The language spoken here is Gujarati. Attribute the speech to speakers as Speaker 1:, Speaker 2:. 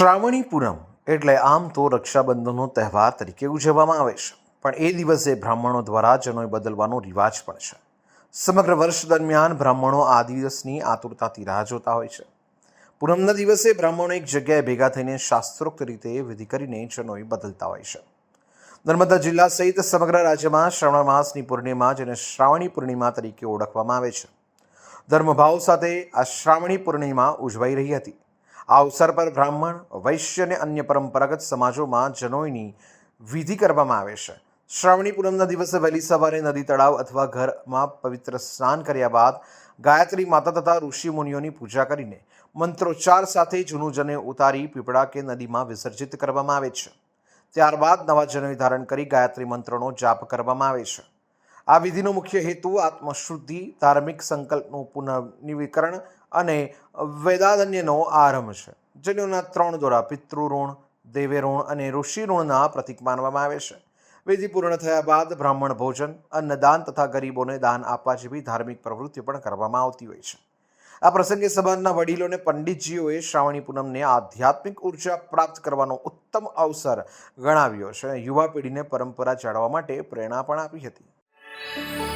Speaker 1: શ્રાવણી પૂનમ એટલે આમ તો રક્ષાબંધનનો તહેવાર તરીકે ઉજવવામાં આવે છે. પણ એ દિવસે બ્રાહ્મણો દ્વારા જનોય બદલવાનો રિવાજ પણ છે. સમગ્ર વર્ષ દરમિયાન બ્રાહ્મણો આ દિવસની આતુરતાથી રાહ જોતા હોય છે. પૂનમના દિવસે બ્રાહ્મણો એક જગ્યાએ ભેગા થઈને શાસ્ત્રોક્ત રીતે વિધિ કરીને જનોય બદલતા હોય છે. નર્મદા જિલ્લા સહિત સમગ્ર રાજ્યમાં શ્રાવણ માસની પૂર્ણિમા જેને શ્રાવણી પૂર્ણિમા તરીકે ઓળખવામાં આવે છે. ધર્મભાવ સાથે આ શ્રાવણી પૂર્ણિમા ઉજવાઈ રહી હતી. આ અવસર પર બ્રાહ્મણ, વૈશ્ય અને અન્ય પરંપરાગત સમાજોમાં જનોઈની વિધિ કરવામાં આવે છે. શ્રાવણી પૂનમના દિવસે વહેલી સવારે નદી તળાવ અથવા ઘરમાં પવિત્ર સ્નાન કર્યા બાદ ગાયત્રી માતા તથા ઋષિ મુનિઓની પૂજા કરીને મંત્રોચ્ચાર સાથે જૂનું જને ઉતારી પીપળા કે નદીમાં વિસર્જિત કરવામાં આવે છે. ત્યારબાદ નવા જનોઈ ધારણ કરી ગાયત્રી મંત્રોનો જાપ કરવામાં આવે છે. આ વિધિનો મુખ્ય હેતુ આત્મશુદ્ધિ, ધાર્મિક સંકલ્પનું પુનર્નિવીકરણ અને વેદાધન્યનો આરંભ છે જનોના ત્રણ દ્વારા પિતૃઋણ, દેવેઋણ અને ઋષિઋણના પ્રતીક માનવામાં આવે છે. વિધિ પૂર્ણ થયા બાદ બ્રાહ્મણ ભોજન, અન્નદાન તથા ગરીબોને દાન આપવા જેવી ધાર્મિક પ્રવૃત્તિ પણ કરવામાં આવતી હોય છે. આ પ્રસંગે સમાજના વડીલોને પંડિતજીઓએ શ્રાવણી પૂનમને આધ્યાત્મિક ઊર્જા પ્રાપ્ત કરવાનો ઉત્તમ અવસર ગણાવ્યો છે. યુવા પેઢીને પરંપરા જાળવવા માટે પ્રેરણા પણ આપી હતી. Bye.